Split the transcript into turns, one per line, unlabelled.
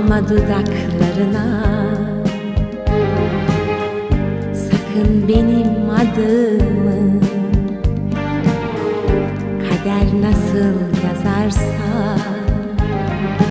Alma dudaklarına. Sakın benim adımı Kader nasıl yazarsa.